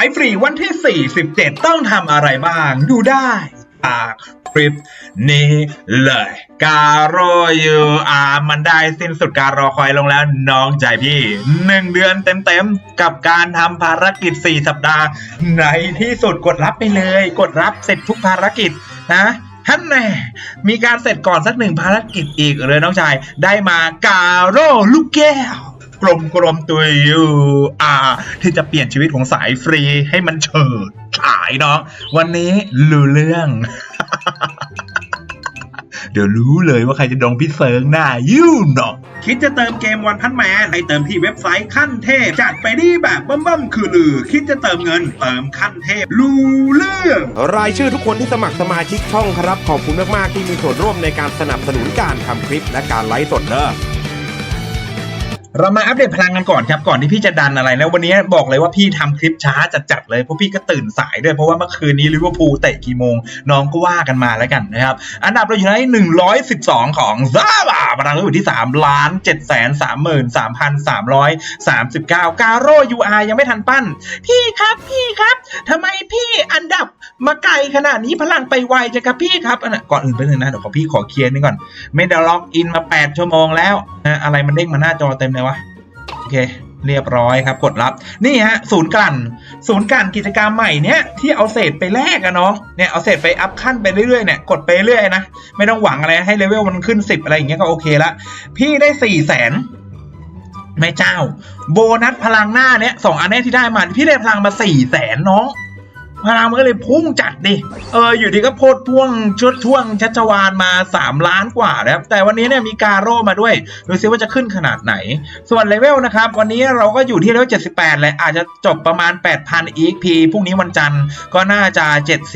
ายฟรีวันที่ 47 ต้องทำอะไรบ้าง ดูได้จากคลิปนี้เลย การอยูอามันได้สิ้นสุดการรอคอยลงแล้วน้องใจพี่หนึ่งเดือนเต็มๆ กับการทำภารกิจ 4 สัปดาห์ ในที่สุดกดรับไปเลย กดรับเสร็จทุกภารกิจนะท่านแน่มีการเสร็จก่อนสักหนึ่งภารกิจอีกเลยน้องชาย ได้มาการอลูกแก้ว กลมกลมๆตัวอยู่อ่าที่จะเปลี่ยนชีวิตของสายฟรีให้มันเฉิดฉายเนาะวันนี้รู้เรื่อง เดี๋ยวรู้เลยว่าใครจะโดนพี่เซิงหน้ายูเนาะคิดจะเติมเกมวันพันแมนให้เติมที่เว็บไซต์ขั้นเทพ จัดไปดีแบบบั้มๆคือลือ คิดจะเติมเงินเติมขั้นเทพรู้เรื่อง รายชื่อทุกคนที่สมัครสมาชิกช่องครับ ขอบคุณมาก ๆ ที่มีส่วนร่วมในการสนับสนุนการทำคลิปและการไลฟ์สดเด้อ เรามาอัปเดตพลังกันก่อนครับก่อนที่พี่จะดันอะไรนะวันนี้บอกเลยว่าพี่ทำคลิปช้าจัดๆเลยเพราะพี่ก็ตื่นสายด้วยเพราะว่าเมื่อคืนนี้ลิเวอร์พูลเตะกี่โมง น้องก็ว่ากันมาแล้วกันนะครับ อันดับเราอยู่ใน112ของซาบาพลังเราอยู่ที่3ล้าน7 3 3 3 3 3 9การโรยูอายังไม่ทันปั้น พี่ครับพี่ครับทำไมพี่อันดับมาไกล ขนาดนี้พลังไปไวจังครับพี่ครับอันน่ะก่อนอื่นไปหนึ่งนะเดี๋ยวขอพี่ขอเคลียร์นี่ก่อน ไม่ได้ล็อกอินมา 8 ชั่วโมงแล้วนะอะไรมันเด้งมาหน้าจอเต็มเลยวะโอเคเรียบร้อยครับกดรับนี่ฮะศูนย์กลั่น ศูนย์กลั่นกิจกรรมใหม่เนี้ยที่เอาเศษไปแลกอะน้องเนี่ยเอาเศษไปอัพขั้นไปเรื่อยๆเนี่ยกดไปเรื่อยนะไม่ต้องหวังอะไรให้เลเวลมันขึ้น 10 อะไรอย่างเงี้ยก็โอเคละพี่ได้4ี่แสนแม่เจ้า โบนัสพลังหน้าเนี้ยสองอันเนี้ยที่ได้มาพี่ได้พลังมา4ี่แสนน้อง พลังมันก็เลยพุ่งจัดดิเอออยู่ดีก็โพดพ่วงชุดช่วงชัชวานมา 3 ล้านกว่าแล้วแต่วันนี้เนี่ยมีการโร่มาด้วยดูซิว่าจะขึ้นขนาดไหน ส่วนเลเวลนะครับ วันนี้เราก็อยู่ที่เลเวล78แหละอาจจะจบประมาณ 8,000 EXP พรุ่งนี้วันจันทร์ก็น่าจะ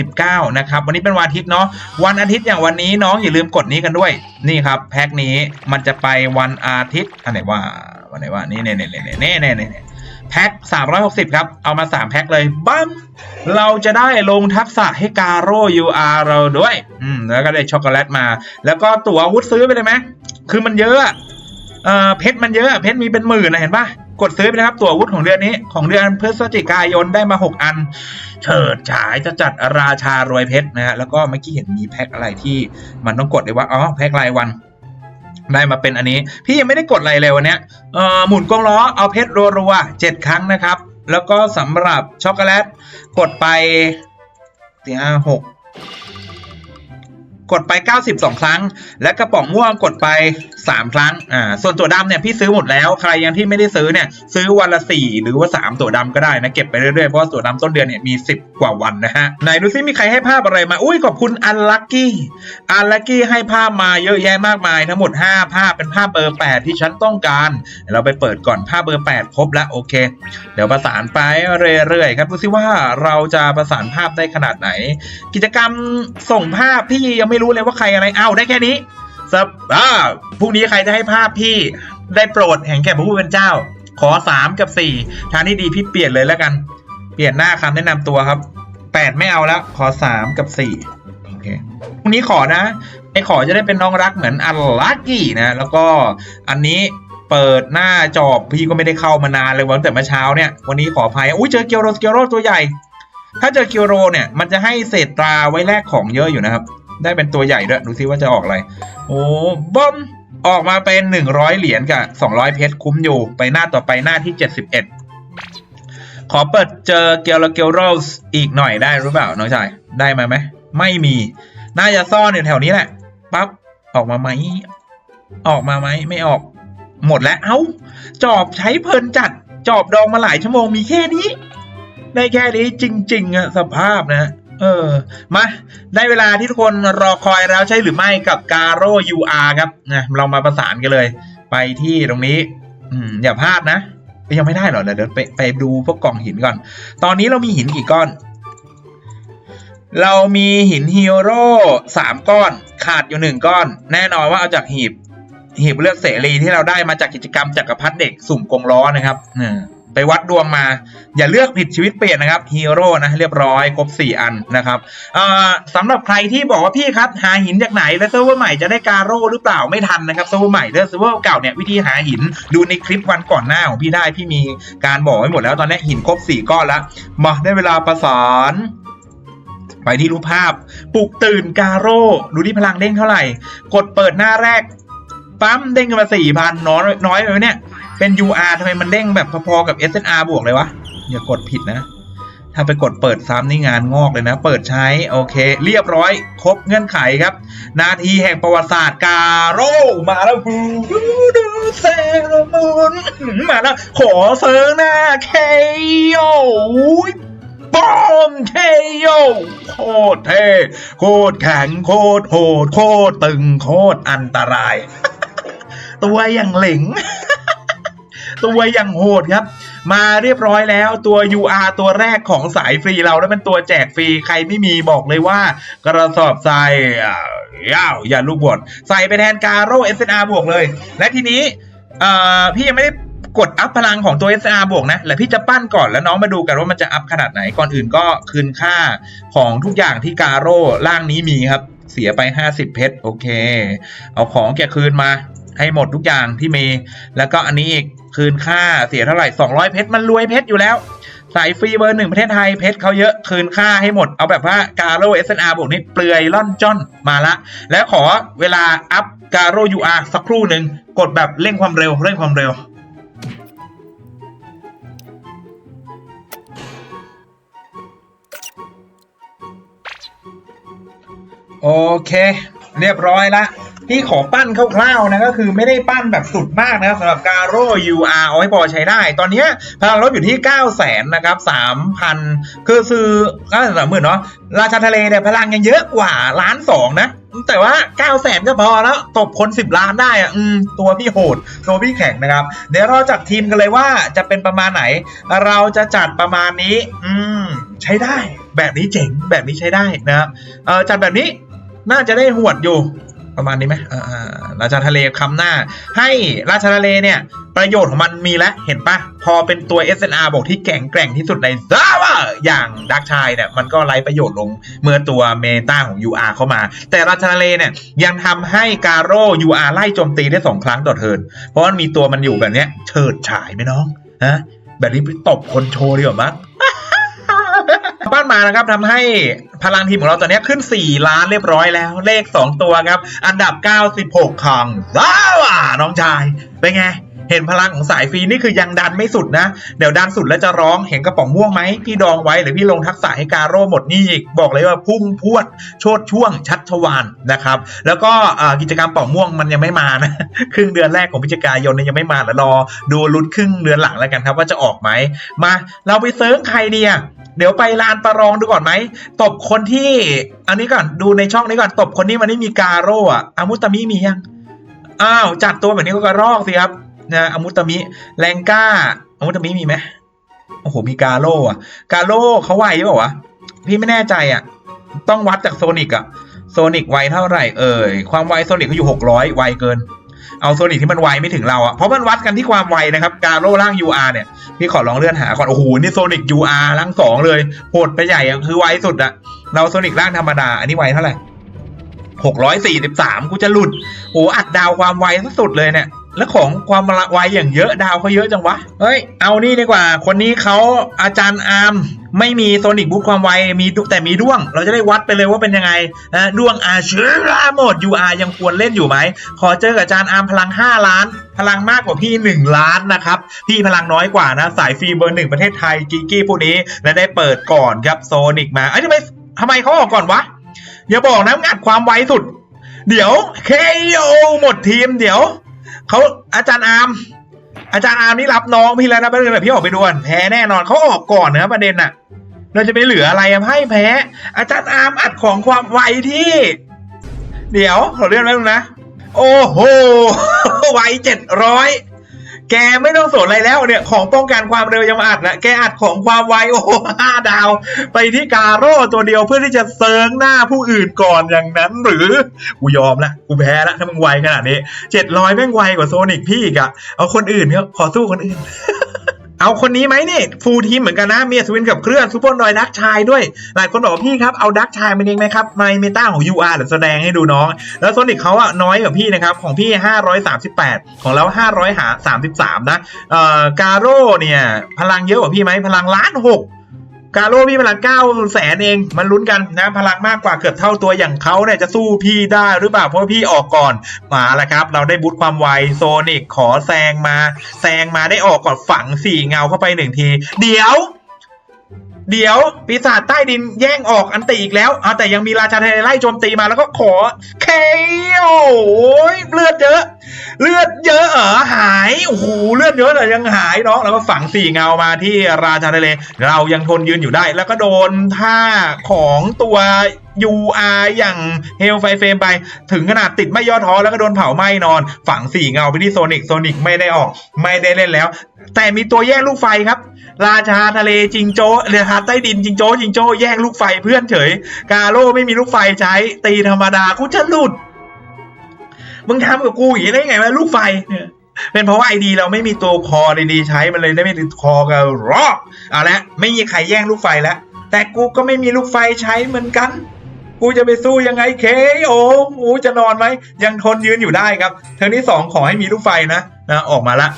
79 นะครับ วันนี้เป็นวันอาทิตย์เนาะวันอาทิตย์อย่างวันนี้น้องอย่าลืมกดนี้กันด้วยนี่ครับแพ็คนี้มันจะไปวันอาทิตย์อันไหนว่าวันไหนว่านี่เน่เน่เน่เน่เน่เน่เน่ แพ็ค360 ครับ เอามา 3 แพ็คเลยบัมเราจะได้ลงทักษะให้กาโร่ UR เราด้วย อืม แล้วก็ได้ช็อกโกแลตมา แล้วก็ตั๋วอาวุธซื้อไปเลยไหม คือมันเยอะ เอ่อ เพชรมันเยอะอะ เพชรมีเป็นหมื่นนะเห็นปะกดซื้อไปนะครับ ตั๋วอาวุธของเดือนนี้ ของเดือนพฤศจิกายนได้มา 6 อัน เฉิดฉายจะจัดราชารวยเพชรนะฮะ แล้วก็เมื่อกี้เห็นมีแพ็คอะไรที่มันต้องกดเลยว่า อ๋อ แพ็ครายวัน ได้มาเป็นอันนี้ พี่ยังไม่ได้กดอะไรเลยวันนี้หมุนกงล้อเอาเพชรรัวๆเจ็ดครั้งนะครับ แล้วก็สำหรับช็อกโกแลตกดไปสี่ห้าหก กดไป 92 ครั้ง และกระป๋องม่วงกดไป 3 ครั้งอ่าส่วนตัวดำเนี่ยพี่ซื้อหมดแล้วใครยังที่ไม่ได้ซื้อเนี่ยซื้อวันละ 4 หรือว่า 3 ตัวดำก็ได้นะเก็บไปเรื่อยๆเพราะว่าตัวดำต้นเดือนเนี่ยมี 10 กว่าวันนะฮะไหนดูซิมีใครให้ภาพอะไรมาอุ้ยขอบคุณอันลักกี้อันลักกี้ให้ภาพมาเยอะแยะมากมายทั้งหมด 5 ภาพเป็นภาพเบอร์ 8 ที่ฉันต้องการเดี๋ยวเราไปเปิดก่อนภาพเบอร์ 8 ครบแล้วโอเค เดี๋ยวประสานไปเรื่อยๆครับดูซิว่าเราจะประสานภาพได้ขนาดไหน กิจกรรมส่งภาพพี่ยังไม่รู้รู้เลยว่าใครอะไรเอาได้แค่นี้สับอ่าพรุ่งนี้ใครจะให้ภาพพี่ได้โปรดแห่งแก่พระผู้เป็นเจ้า ขอ3กับ4ทางที่ดีพี่เปลี่ยนเลยแล้วกัน เปลี่ยนหน้าคำแนะนำตัวครับ8ไม่เอาแล้วขอ3กับ4โอเคพรุ่งนี้ขอนะไอ้ขอจะได้เป็นน้องรักเหมือนอัลลักกี้นะ แล้วก็อันนี้เปิดหน้าจอบพี่ก็ไม่ได้เข้ามานานเลยวันแต่เมื่อเช้าเนี่ยวันนี้ขออภัยอุ้ยเจอเกียวโรสเกียวโรตัวใหญ่ ถ้าเจอเกียวโรเนี่ยมันจะให้เศษตราไว้แลกของเยอะอยู่นะครับ ได้เป็นตัวใหญ่ด้วย ดูซิว่าจะออกอะไร โอ้บอม ออกมาเป็น100เหรียญกับ200เพชรคุ้มอยู่ ไปหน้าต่อไปหน้าที่71ขอเปิดเจอเกียวโรเกียวโรสอีกหน่อยได้หรือเปล่า น้องชาย ได้มาไหม ไม่มี น่าจะซ่อนอยู่แถวนี้แหละ ปั๊บ ออกมาไหม ออกมาไหม ไม่ออก หมดแล้ว เอ้า จอบใช้เพลินจัด จอบดองมาหลายชั่วโมงมีแค่นี้ ได้แค่นี้จริง ๆอะสภาพนะ ออ มา ได้เวลาที่ทุกคนรอคอยแล้วใช่หรือไม่กับการโร่ UR ครับนะเรามาประสานกันเลย ไปที่ตรงนี้ อืม อย่าพลาดนะ ยังไม่ได้หรอเดี๋ยวไปไปดูพวกกล่องหินก่อน ตอนนี้เรามีหินกี่ก้อน เรามีหินฮีโร่สามก้อน ขาดอยู่หนึ่งก้อน แน่นอนว่าเอาจากหีบหีบเลือกเสรีที่เราได้มาจากกิจกรรมจักรพรรดิเด็กสุ่มกงล้อนะครับอ่า ไปวัดดวงมา อย่าเลือกผิดชีวิตเปลี่ยนนะครับฮีโร่นะเรียบร้อยครบ 4 อันนะครับสำหรับใครที่บอกว่าพี่ครับหาหินจากไหนแล้วเซิร์ฟเวอร์ใหม่จะได้การโร่หรือเปล่าไม่ทันนะครับเซิร์ฟเวอร์ใหม่เด้อเซิร์ฟเวอร์เก่าเนี่ยวิธีหาหินดูในคลิปวันก่อนหน้าของพี่ได้พี่มีการบอกไว้หมดแล้วตอนนี้หินครบ 4 ก้อนแล้วมาได้เวลาประสานไปที่รูปภาพปลุกตื่นการโร่ดูที่พลังเด้งเท่าไหร่ กดเปิดหน้าแรกปั๊มเด้งกันมาสี่พันน้อยน้อยไปเนี่ย เป็น UR ทำไมมันเด้งแบบพอๆกับ SNR บวกเลยวะ อย่ากดผิดนะ ถ้าไปกดเปิดซ้ำนี่งานงอกเลยนะ เปิดใช้ โอเค เรียบร้อย ครบเงื่อนไขครับ นาทีแห่งประวัติศาสตร์กาโร มาแล้วบูดูดูเซรมูนมาแล้ว ขอเซิร์งหน้าเคโอบอมเคโอโคตรเทโคตรแข็งโคตรโหดโคตรตึงโคตรอันตราย ตัวอย่างเหล็ง ตัวอย่างโหดครับ มาเรียบร้อยแล้วตัว UR ตัวแรกของสายฟรีเราแล้วเป็นตัวแจกฟรีใครไม่มีบอกเลยว่ากระสอบทรายอ่าวอย่าลูกบดใส่ไปแทนการโร่ SNR บวกเลย และทีนี้พี่ยังไม่ได้กดอัพพลังของตัว SNR บวกนะ แล้วพี่จะปั้นก่อนแล้วน้องมาดูกันว่ามันจะอัพขนาดไหน ก่อนอื่นก็คืนค่าของทุกอย่างที่การโร่ล่างนี้มีครับ เสียไป 50 เพชร โอเค เอาของแกคืนมา ให้หมดทุกอย่างที่มี แล้วก็อันนี้อีกคืนค่าเสียเท่าไหร่ 200 เพชรมันรวยเพชรอยู่แล้ว สายฟรีเบอร์หนึ่งประเทศไทยเพชรเขาเยอะคืนค่าให้หมด เอาแบบว่ากาโร่ SNR บวกนี้เปลือยล่อนจ้อนมาละ แล้วขอเวลาอัพกาโร่ UR สักครู่หนึ่งกดแบบเร่งความเร็วเร่งความเร็วโอเค เรียบร้อยละ พี่ขอปั้นคร่าวๆนะก็คือไม่ได้ปั้นแบบสุดมากนะครับสำหรับการโร่ UR เอาให้พอใช้ได้ ตอนนี้พลังลดอยู่ที่ 9 0 0 0 0นะครับ3,000 คือซื้อก็สามหมื่นเนาะราชาทะเลเนี่ยพลังยังเยอะกว่าล้านสองนะ แต่ว่า9 0 0 0 0 0ก็พอแล้ว ตบคน 10 ล้านได้อะอืมตัวพี่โหด ตัวพี่แข็งนะครับ เดี๋ยวเราจัดทีมกันเลยว่าจะเป็นประมาณไหน เราจะจัดประมาณนี้ อืม ใช้ได้ แบบนี้เจ๋งแบบนี้ใช้ได้นะครับเออจัดแบบนี้น่าจะได้หวดอยู่ ประมาณนี้ไหมราชาทะเลคำหน้า ให้ราชาทะเลเนี่ย ประโยชน์ของมันมีแล้วเห็นปะพอเป็นตัว SNR บอกที่แข็งแกร่งที่สุดในซาว่าอย่างดักชายเนี่ย มันก็ไร้ประโยชน์ลงเมื่อตัวเมตาของ UR เข้ามา แต่ราชาทะเลเนี่ย ยังทำให้การโร่ UR ไล่โจมตีได้สองครั้งต่อเทิร์นเพราะมันมีตัวมันอยู่แบบเนี้ยเฉิดฉายไหมน้องฮะแบบนี้ไปตบคนโชว์ดีกว่ามั้ง บ้านมานะครับทำให้พลังทีมของเราตอนนี้ขึ้น 4 ล้านเรียบร้อยแล้ว เลข 2 ตัวครับ อันดับ 96ของว้าวน้องชาย เป็นไง เห็นพลังของสายฟรีนี่คือยังดันไม่สุดนะ เดี๋ยวดันสุดแล้วจะร้องเห็นกระป๋องม่วงไหมพี่ดองไว้หรือพี่ลงทักษะให้การโร่หมดนี่อีกบอกเลยว่าพุ่งพวด โชดช่วง ชัดชวานนะครับ แล้วก็กิจกรรมป่องม่วงมันยังไม่มานะครึ่งเดือนแรกของพฤศจิกายนยังไม่มาแล้วรอดูลุ้นครึ่งเดือนหลังแล้วกันครับ ว่าจะออกไหมมา เราไปเซิร์งใครดีอะ เดี๋ยวไปลานประลองดูก่อนไหมตบคนที่ อันนี้ก่อนดูในช่องนี้ก่อนตบคนนี้มันไม่มีกาโร่อะอามุตามิมียังอ้าวจัดตัวแบบนี้ก็กระรอกสิครับนะอามุตามิแรงก้าอามุตามิมีไหมโอ้โหมีกาโร่อะกาโร่เขาไวหรือเปล่าวะพี่ไม่แน่ใจอะต้องวัดจากโซนิกอะโซนิกไวเท่าไหร่เอ่ยความไวโซนิกเขาอยู่600ไวเกิน เอาโซนิกที่มันไวไม่ถึงเราอะเพราะมันวัดกันที่ความไวนะครับกาโร่ร่าง UR เนี่ยพี่ขอลองเลื่อนหาก่อนโอ้โหนี่โซนิก UR ร่างสองเลยโหดไปใหญ่อะคือไวสุดอะเราโซนิกร่างธรรมดา อันนี้ไวเท่าไหร่หกร้อยสี่สิบสามกูจะหลุดโอ้อัดดาวความไวสุดเลยเนี่ย แล้วของความไวอย่างเยอะดาวเขาเยอะจังวะ เฮ้ย เอานี่ดีกว่า คนนี้เขาอาจารย์อาร์มไม่มีโซนิกบูทความไวมีแต่มีด้วง เราจะได้วัดไปเลยว่าเป็นยังไงนะด้วงอาเชื้อราหมด UR ยังควรเล่นอยู่ไหม ขอเจอกับอาจารย์อาร์มพลัง 5 ล้าน พลังมากกว่าพี่ 1 ล้านนะครับ พี่พลังน้อยกว่านะ สายฟรีเบอร์หนึ่งประเทศไทยกีกี้พวกนี้และได้เปิดก่อนครับโซนิกมาเอ้ทำไมทำไมเขาออกก่อนวะอย่าบอกนะงัดความไวสุด เดี๋ยว KO หมดทีมเดี๋ยว เขาอาจารย์อาร์มอาจารย์อาร์มนี่รับน้องพี่แล้วนะประเด็นแบบพี่ออกไปด่วนแพ้แน่นอนเขาออกก่อนนะประเด็นน่ะเราจะไปเหลืออะไรให้แพ้ อาจารย์อาร์มอัดของความไวที่ เดี๋ยวขอเลื่อนไว้ดูนะ โอ้โหไวเจ็ดร้อย แกไม่ต้องสนอะไรแล้วเนี่ย ของป้องกันความเร็วยังมาอัดนะแกอัดของความไวโอ้โหห้าดาว ไปที่กาโร่ตัวเดียวเพื่อที่จะเซิร์งหน้าผู้อื่นก่อนอย่างนั้นหรือ กูยอมละกูแพ้ละถ้ามึงไวขนาดนี้เจ็ดร้อยแม่งไวกว่าโซนิกพี่อีกอะเอาคนอื่นครับขอสู้คนอื่น เอาคนนี้ไหมนี่ฟูลทีมเหมือนกันนะเมียสวินกับเครื่องซูเปอร์นอยดักชายด้วย หลายคนบอกว่าพี่ครับเอาดักชายมาเองไหมครับไม่เมตาของ UR เดี๋ยวแสดงให้ดูน้อง แล้วโซนิกเขาอะน้อยกว่าพี่นะครับของพี่ 538 ของเรา500หา33นะเอ่อการโร่เนี่ยพลังเยอะกว่าพี่ไหมพลังล้านหก กาโร่พี่พลังเก้าแสนเอง มันลุ้นกันนะพลังมากกว่าเกือบเท่าตัวอย่างเขาเนี่ยจะสู้พี่ได้หรือเปล่าเพราะพี่ออกก่อนมาแล้วครับ เราได้บูทความไวโซนิกขอแซงมา แซงมาได้ออกก่อนฝังสี่เงาเข้าไปหนึ่งที เดี๋ยว เดี๋ยวปีศาจใต้ดินแย่งออกอันตีอีกแล้วเอาแต่ยังมีราชาเทเลไล่โจมตีมาแล้วก็ขอเคโอ้ยเลือดเยอะ เลือดเยอะเหรอหายโอ้โหเลือดเยอะแต่ยังหายเนาะแล้วก็ฝังสี่เงามาที่ราชาทะเลเรายังทนยืนอยู่ได้ แล้วก็โดนท่าของตัว UR อย่างเฮลไฟเฟมไป ถึงขนาดติดไม่ย่อท้อแล้วก็โดนเผาไหม้นอน ฝังสี่เงาไปที่โซนิกโซนิกไม่ได้ออก ไม่ได้เล่นแล้ว แต่มีตัวแย่งลูกไฟครับ ราชาทะเลจิงโจ้เรือหาใต้ดินจิงโจ้จิงโจ้แย่งลูกไฟเพื่อนเฉย กาโร่ไม่มีลูกไฟใช้ตีธรรมดากูจะหลุด มึงทำกับกูอย่างนี้ได้ไงวะลูกไฟเนี่ยเป็นเพราะว่าไอดีเราไม่มีตัวคอดีๆใช้มันเลยได้ไม่ติดคอกับรอกเอาละไม่มีใครแย่งลูกไฟแล้วแต่กูก็ไม่มีลูกไฟใช้เหมือนกัน กูจะไปสู้ยังไงเคโอกูจะนอนไหมยังทนยืนอยู่ได้ครับ เทอร์นที่สองขอให้มีลูกไฟนะนะออกมาละ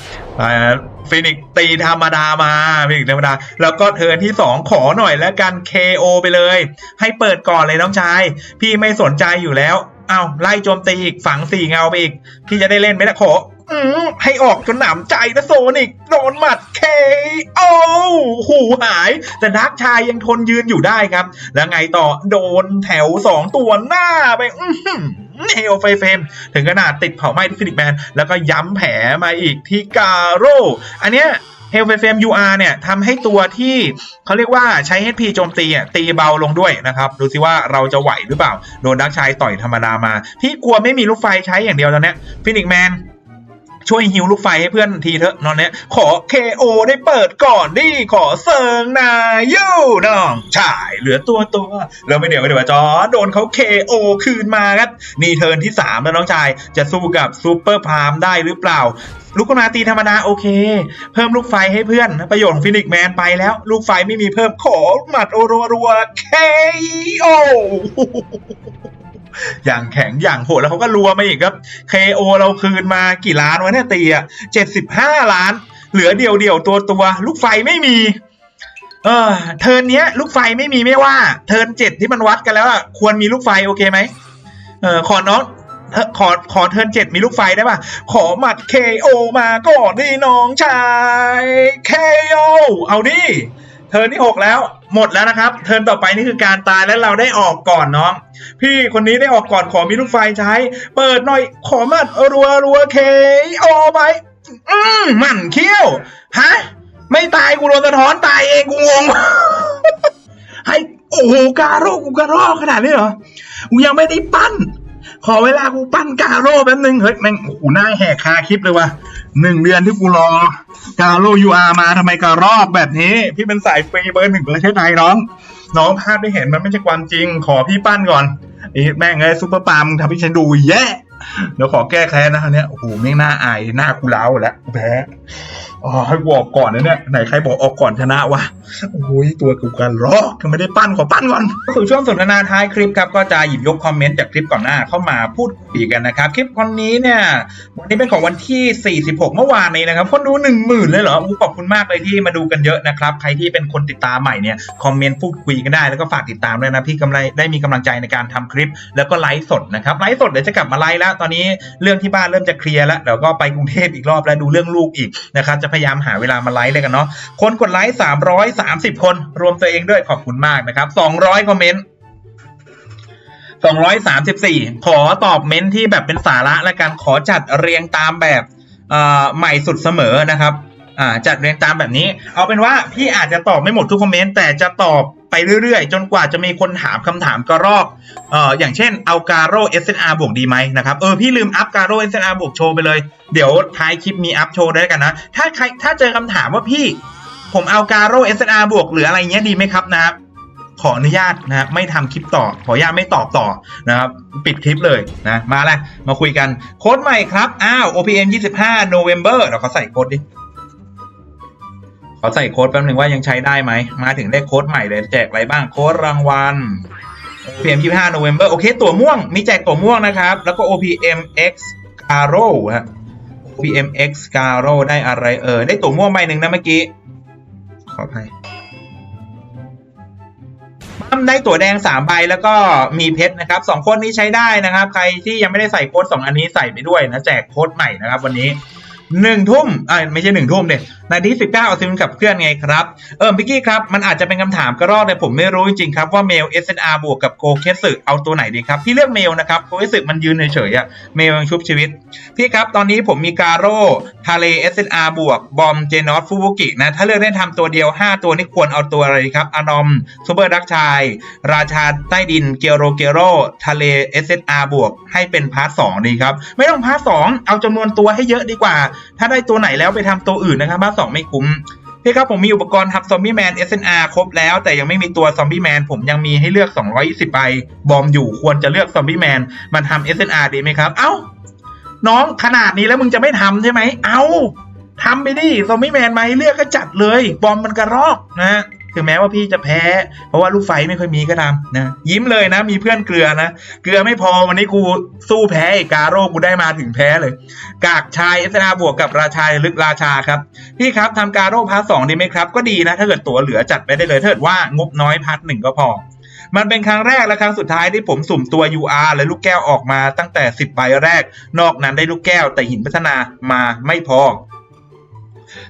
ฟินิกตีธรรมดามาฟินิกธรรมดา แล้วก็เทิร์นที่สองขอหน่อยแล้วกัน KO ไปเลย ให้เปิดก่อนเลยน้องชาย พี่ไม่สนใจอยู่แล้ว เอาไล่โจมตีอีกฝังสี่เงาไปอีก พี่จะได้เล่นไหมนะขออให้ออกจนหนำใจนะโซนิกโดนหมัดเคโอหูหาย แต่ดักชายยังทนยืนอยู่ได้ครับ แล้วไงต่อโดนแถวสองตัวหน้าไปเฮลไฟเฟมถึงขนาดติดเผาไหม้ที่ฟินิกแมน แล้วก็ย้ำแผลมาอีกที่กาโร่อันเนี้ย เฮลไฟเฟม UR เนี่ยทำให้ตัวที่เขาเรียกว่าใช้ HP โจมตีอะตีเบาลงด้วยนะครับ ดูสิว่าเราจะไหวหรือเปล่า โดนดักชายต่อยธรรมดามา พี่กลัวไม่มีลูกไฟใช้อย่างเดียวตอนนี้ฟินิกแมนช่วยฮิวลูกไฟให้เพื่อนทีเถอะนอนเนี้ยขอ KO ได้เปิดก่อนดิขอเซิงนายูน้องชายเหลือตัวตัวแล้วไม่เดี๋ยวไม่เดี๋ยวจอโดนเขา KO คืนมาครับ นี่เทิร์นที่ 3 แล้วน้องชายจะสู้กับซูเปอร์พามได้หรือเปล่า ลูกกนาตีธรรมดาโอเค เพิ่มลูกไฟให้เพื่อนประโยชน์ฟินิกแมนไปแล้ว ลูกไฟไม่มีเพิ่มขอหมัดโอรัวรัว KO ออย่างแข็งอย่างโหดแล้วเขาก็รัวมาอีกครับ KO เราคืนมากี่ล้านวะเนี่ยตีอะเจ็ดสิบห้าล้าน เหลือเดียวเดียวตัวตัว ลูกไฟไม่มี เออ เทิร์นเนี้ย ลูกไฟไม่มีไม่ว่า เทิร์นเจ็ดที่มันวัดกันแล้วอะควรมีลูกไฟโอเคไหมเออขอน้อง ขอขอเทินเจ็ดมีลูกไฟได้ป่ะ ขอหมัด KO มาก่อนดิน้องชาย KO เอาดิ เทินที่ 6 แล้วหมดแล้วนะครับ เทินต่อไปนี่คือการตายแล้วเราได้ออกก่อนน้อง พี่คนนี้ได้ออกก่อนขอมีลูกไฟใช้ เปิดหน่อยขอมัดรัวรัวเคโอไหมอืมหมันเขี้ยวฮะไม่ตายกูโดนสะท้อนตายเองกูงงให้โอ้โหกาโร่กูกาโร่ขนาดนี้เหรอกูยังไม่ได้ปั้น ขอเวลากูปั้นกาโร่แป๊บนึงเฮ้ยแม่งโอ้โหหน้าแหกคาคลิปเลยว่ะหนึ่งเดือนที่กูรอกาโร่ยูอาร์มาทำไมกระรอกแบบนี้ พี่เป็นสายฟรีเบอร์หนึ่งประเทศไทยน้อง น้องภาพที่เห็นมันไม่ใช่ความจริง ขอพี่ปั้นก่อนไอ้แม่งไอ้ซุปเปอร์ปามทำให้ฉันดูแย่เดี๋ยวขอแก้แค้นนะคราวเนี้ยโอ้โหแม่งหน้าอายหน้ากูเล้าแล้วแพ้อ๋อให้กูอกก่อนนะเนี่ยไหนใครบอกออกก่อนชนะวะโอ้ยตัวกูกันรอกทำไมได้ปั้นขอปั้นก่อนก็คือช่วงสนทนาท้ายคลิปครับก็จะหยิบยกคอมเมนต์จากคลิปก่อนหน้าเข้ามาพูดคุยกันนะครับคลิปวันนี้เนี่ยวันนี้เป็นของวันที่ 46 เมื่อวานนี้นะครับคนดู 1 0,000 เลยเหรออู้ขอบคุณมากเลยที่มาดูกันเยอะนะครับใครที่เป็นคนติดตามใหม่เนี่ยคอมเมนต์พูดคุยกันได้แล้วก็ฝากติดตามด้วยนะพี่กำไรได้มีกำลังใจในการทำคลิป แล้วก็ไลฟ์สดนะครับไลฟ์สดเดี๋ยวจะกลับมาไลฟ์แล้วตอนนี้เรื่องที่บ้านเริ่มจะเคลียร์แล้วเดี๋ยวก็ไปกรุงเทพอีกรอบแล้วดูเรื่องลูกอีกนะครับจะพยายามหาเวลามาไลค์เลยกันเนาะคนกดไลค์สามร้อยสามสิบคนรวมตัวเองด้วยขอบคุณมากนะครับสองร้อยคอมเมนต์สองร้อยสามสิบสี่ขอตอบเม้นที่แบบเป็นสาระและกันขอจัดเรียงตามแบบใหม่สุดเสมอนะครับอ่าจัดเรียงตามแบบนี้ เอาเป็นว่าพี่อาจจะตอบไม่หมดทุกคอมเมนต์แต่จะตอบ ไปเรื่อยๆ จนกว่าจะมีคนถามคำถามกระรอกเอ่ออย่างเช่นเอาการโร่ SNR บวกดีไหมนะครับเออพี่ลืมอัพการโร่ SNR บวกโชว์ไปเลย เดี๋ยวท้ายคลิปมีอัพโชว์ด้วยกันนะ ถ้าใครถ้าเจอคำถามว่าพี่ ผมเอาการโร่ SNR บวกหรืออะไรเงี้ยดีไหมครับนะครับขออนุญาตนะไม่ทำคลิปต่อ ขออนุญาตไม่ตอบต่อนะครับปิดคลิปเลยนะมาเลยมาคุยกันโค้ดใหม่ครับ อ้าว OPM 25 November เราก็ใส่โค้ดดิ เขาใส่โค้ดแป๊บหนึ่งว่ายังใช้ได้ไหม มาถึงได้โค้ดใหม่เลยแจกอะไรบ้างโค้ดรางวัล OPM 25 November โอเค ตั๋วม่วง มีแจกตั๋วม่วงนะครับ แล้วก็ OPM X Caro ฮะ OPM X Caro ได้อะไรเออ ได้ตั๋วม่วงใบหนึ่งนะเมื่อกี้ ขออภัยปั๊มได้ตั๋วแดงสามใบแล้วก็มีเพชรนะครับสองคนนี้ใช้ได้นะครับ ใครที่ยังไม่ได้ใส่โค้ดสองอันนี้ใส่ไปด้วยนะ แจกโค้ดใหม่นะครับวันนี้ หนึ่งทุ่มอ่าไม่ใช่หนึ่งทุ่มเด็นาทีสิบเก้าเอาซิมกับเพื่อนไงครับ เออพิกกี้ครับ มันอาจจะเป็นคำถามกระรอกแต่ผมไม่รู้จริงครับว่าเมล SNR บวกกับโกเคสึเอาตัวไหนดีครับ พี่เลือกเมลนะครับโกเคสึมันยืนเฉยๆอะเมลยังชุบชีวิต พี่ครับ ตอนนี้ผมมีการโร่ทาเล SNR บวก บอมเจนอสฟูบุกินะ ถ้าเลือกได้ทำตัวเดียว 5 ตัวนี่ควรเอาตัวอะไรครับอนอมซูเปอร์ดักชาย ราชาใต้ดินเกียโรเกียโรทาเล SNR บวกให้เป็นพาร์ท2ดีครับไม่ต้องพาร์ท2เอาจำนวนตัวให้เยอะดีกว่าถ้าได้ตัวไหนแล้วไปทำตัวอื่นนะครับพาสองไม่คุ้มพี่ครับผมมีอุปกรณ์ทับซอมบี้แมน SNR ครบแล้ว แต่ยังไม่มีตัวซอมบี้แมนผมยังมีให้เลือก 220ใบบอมอยู่ควรจะเลือกซอมบี้แมนมันทำ SNR ดีไหมครับ เอ้า น้องขนาดนี้แล้วมึงจะไม่ทำใช่ไหม เอ้าทำไปดิซอมบี้แมนมาให้เลือกก็จัดเลย บอมมันกระรอกนะ ถึงแม้ว่าพี่จะแพ้ เพราะว่าลูกไฟไม่ค่อยมีก็ตามนะ ยิ้มเลยนะ มีเพื่อนเกลือนะ เกลือไม่พอวันนี้กูสู้แพ้อกาโร่กูได้มาถึงแพ้เลย กากชายเอสนาบวกกับราชาลึกราชาครับ พี่ครับทำกาโร่พาร์ทสองดีไหมครับ ก็ดีนะ ถ้าเกิดตัวเหลือจัดไปได้เลยถ้าเกิดว่างบน้อยพาร์ทหนึ่งก็พอมันเป็นครั้งแรกและครั้งสุดท้ายที่ผมสุ่มตัว UR และลูกแก้วออกมาตั้งแต่ 10ใบแรก นอกนั้นได้ลูกแก้วแต่หินพัฒนามาไม่พอ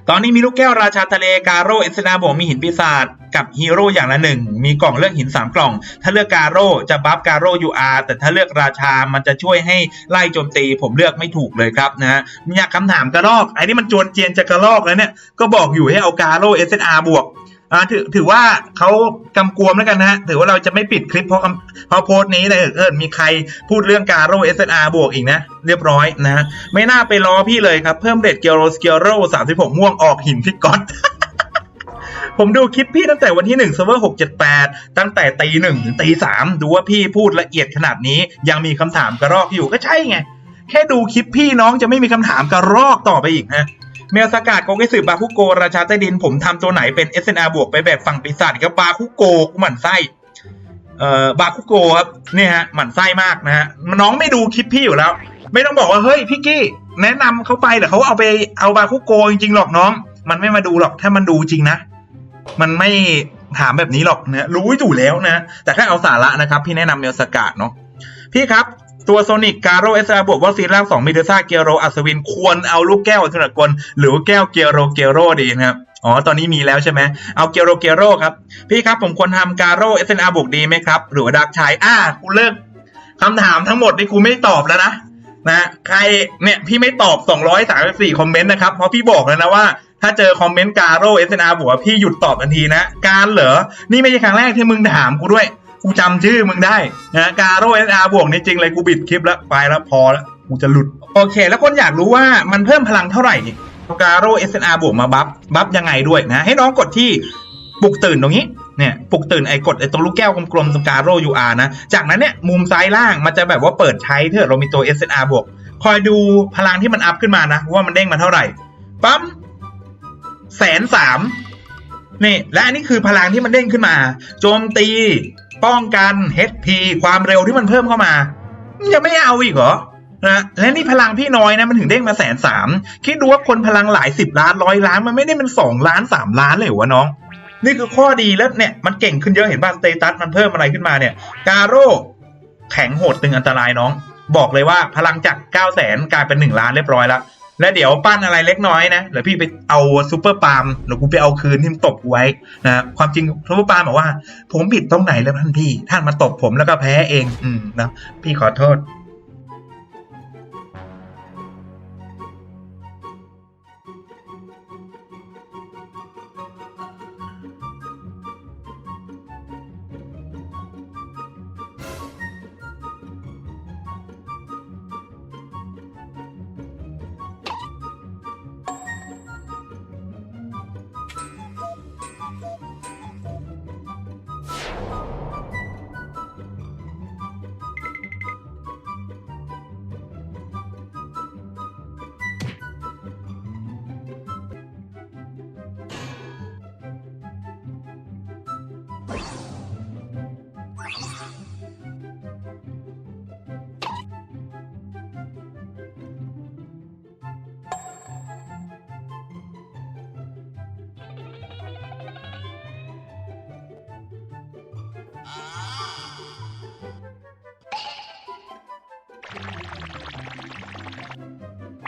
ตอนนี้มีลูกแก้วราชาทะเลกาโร่เอสนาบอกมีหินปีศาจกับฮีโร่อย่างละหนึ่งมีกล่องเลือกหิน 3 กล่อง ถ้าเลือกกาโร่จะบัฟกาโร่อาร์แต่ถ้าเลือกราชามันจะช่วยให้ไล่โจมตี ผมเลือกไม่ถูกเลยครับนะฮะอยากคำถามกระรอกไอ้นี่มันจวนเจียนจะกระรอกแล้วเนี่ยก็บอกอยู่ให้เอากาโร่ SNR บวก อ่าถือถือว่าเขากำกวมแล้วกันนะฮะถือว่าเราจะไม่ปิดคลิปเพราะเพราะโพสต์นี้เลยเออมีใครพูดเรื่องการโร่ SNR บวกอีกนะ เรียบร้อยนะ ไม่น่าไปล้อพี่เลยครับ เพิ่มเด็ดเกียวโรสเกียวโร่สามสิบหกม่วงออกหินพิกก๊อตผมดูคลิปพี่ตั้งแต่วันที่หนึ่งเซิร์ฟเวอร์หกเจ็ดแปดตั้งแต่ตีหนึ่งถึงตีสามดูว่าพี่พูดละเอียดขนาดนี้ยังมีคำถามกระรอกอยู่ก็ใช่ไง แค่ดูคลิปพี่น้องจะไม่มีคำถามกระรอกต่อไปอีกฮะ เมลสกัดโกเกสึบาคุโก ราชาใต้ดินผมทำตัวไหนเป็น SNR บวกไปแบบฝั่งปีศาจกับบาคุโกกูหมั่นไส้เอ่อบาคุโกครับเนี่ยฮะหมั่นไส้มากนะฮะน้องไม่ดูคลิปพี่อยู่แล้ว ไม่ต้องบอกว่าเฮ้ยพี่กี้แนะนำเขาไปแต่เขาเอาไปเอาบาคุโกจริงๆหรอกน้อง มันไม่มาดูหรอกถ้ามันดูจริงนะ มันไม่ถามแบบนี้หรอกนะรู้อยู่แล้วนะแต่ถ้าเอาสาระนะครับ พี่แนะนำเมลสกัดเนาะพี่ครับ ตัวโซนิกการโรเอสอาบวกวัคซีนร่างสองมิเดซ่าเกียโรอัศวินควรเอาลูกแก้วอัศนกลหรือว่าแก้วเกียโรเกียโรดีนะครับอ๋อ ตอนนี้มีแล้วใช่ไหม เอาเกียโรเกียโรครับ พี่ครับผมควรทำการโรเอสเอ็นอาบวกดีไหมครับ หรือว่าดักชายอ่ากูเลิกคำถามทั้งหมดนี่กูไม่ตอบแล้วนะนะใครเนี่ยพี่ไม่ตอบ 234 คอมเมนต์นะครับ เพราะพี่บอกแล้วนะว่าถ้าเจอคอมเมนต์การโรเอสเอ็นอาบวกพี่หยุดตอบทันทีนะ การเหรอ นี่ไม่ใช่ครั้งแรกที่มึงถามกูด้วย กูจำชื่อมึงได้นะการโร่เอสอาบวกนี่จริงเลยกูบิดคลิปแล้วไปแล้วพอแล้วกูจะหลุด โอเค แล้วคนอยากรู้ว่ามันเพิ่มพลังเท่าไหร่การโร่เอสอาบวกมาบัฟบัฟยังไงด้วยนะ ให้น้องกดที่ปลุกตื่นตรงนี้เนี่ยปลุกตื่นไอ้กดไอ้ตรงลูกแก้วกลมๆตรงการโร UR นะ จากนั้นเนี่ยมุมซ้ายล่างมันจะแบบว่าเปิดใช้เถอะเรามีตัว SNR บวก คอยดูพลังที่มันอัพขึ้นมานะ ว่ามันเด้งมาเท่าไหร่ปั๊มแสนสามนี่และอันนี้คือพลังที่มันเด้งขึ้นมา โจมตี ป้องกัน HP ความเร็วที่มันเพิ่มเข้ามายังไม่เอาอีกเหรอนะและนี่พลังพี่น้อยนะมันถึงเด้งมาแสนสามคิดดูว่าคนพลังหลายสิบล้านร้อยล้านมันไม่ได้เป็นสองล้านสามล้านเลยวะน้อง นี่คือข้อดีแล้วเนี่ยมันเก่งขึ้นเยอะเห็นป่ะสเตตัสมันเพิ่มอะไรขึ้นมาเนี่ย การโร่แข็งโหดตึงอันตรายน้อง บอกเลยว่าพลังจาก9 0 0แสนกลายเป็น1ล้านเรียบร้อยแล้ว แล้วเดี๋ยวปั้นอะไรเล็กน้อยนะเดี๋ยวพี่ไปเอาซูเปอร์ปาล์มเดี๋ยวกูไปเอาคืนที่มันตบกูไว้นะความจริงซูเปอร์ปาล์มบอกว่า ผมผิดตรงไหนแล้วท่านพี่ ท่านมาตบผมแล้วก็แพ้เอง อืมนะพี่ขอโทษ